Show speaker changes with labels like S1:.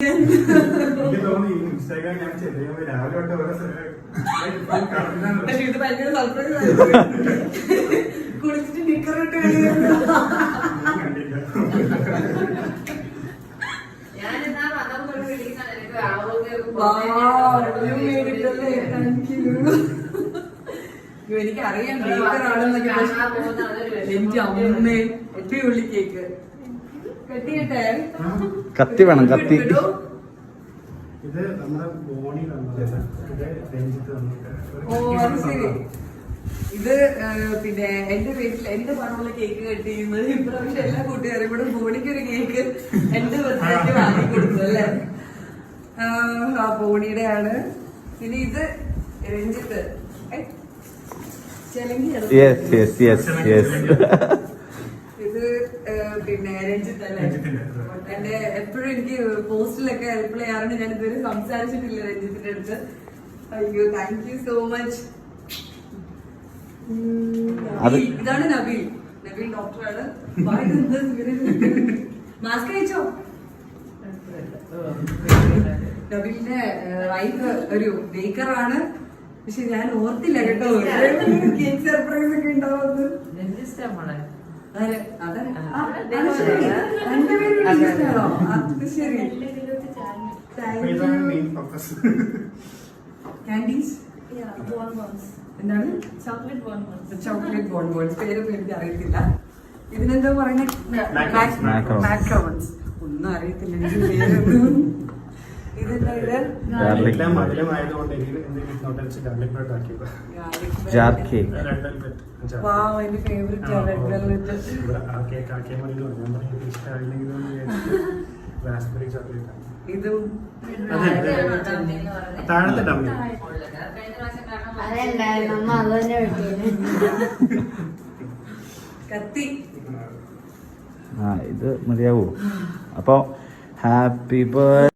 S1: പക്ഷെ ഇത് ഭയങ്കര സർപ്രൈസ് കുളിച്ചിട്ട് നിക്കറിട്ട്.
S2: ഞാനെന്നാ
S1: എനിക്ക് അറിയാം എന്റെ അമ്മേ അടിപൊളി കേക്ക്.
S3: കത്തി വേണം കത്തി.
S4: ഇത് നമ്മുടെ ബോണി
S1: ഓ അത് ശരി. ഇത് പിന്നെ എന്റെ വീട്ടിൽ എന്റെ പണമുള്ള കേക്ക് കട്ട് ചെയ്യുന്നത് ഇപ്രാവശ്യം എല്ലാ കൂട്ടുകാരും ഇവിടെ ബോണിക്ക് ഒരു കേക്ക് എന്റെ ബർത്ത്ഡേക്ക് വാങ്ങി കൊടുത്തു അല്ലേ? ആ, ബോണിയുടെ ആണ് പിന്നെ ഇത് രഞ്ജിത്ത്. ഏ, പിന്നെ രഞ്ജിത്ത് അല്ലേ? എന്റെ എപ്പോഴും എനിക്ക് പോസ്റ്റിലൊക്കെ ഹെൽപ്പ് ചെയ്യാറുണ്ട്. ഞാൻ ഇതുവരെ സംസാരിച്ചിട്ടില്ല രഞ്ജിത്തിന്റെ അടുത്ത്. അയ്യോ താങ്ക് യു സോ മച്ച് ഇതാണ് നബീൽ നബീൽ ഡോക്ടറാണ്. മാസ്ക് അയച്ചോ നബീലിന്റെ വൈഫ് ഒരു ബേക്കറാണ് പക്ഷെ ഞാൻ ഓർത്തില്ല കേട്ടോ. കേക്ക് സർപ്രൈസ് ഒക്കെ ഉണ്ടാവുന്നത് Candies? എന്താണ്?
S2: ചോക്ലേറ്റ് ബോൺബോൺസ്
S1: ചോക്ലേറ്റ് ബോൺബോൺസ് പേരൊന്നും എനിക്ക് അറിയത്തില്ല. ഇതിനെന്താ പറയുന്നത്. മാക്രോൺസ് ഒന്നും അറിയത്തില്ല. എനിക്ക് പേരൊന്നും.
S4: മധുരമായതുകൊണ്ട് ഗാർലിക് ബ്രെഡ് ആക്കിയത് കേക്ക്. റാസ്ബെറി ചോക്ലേറ്റ്
S1: ഇതും
S4: താഴത്തെ
S1: കത്തി.
S3: ആ ഇത് മതിയാവൂ. അപ്പൊ ഹാപ്പി ബർത്ത്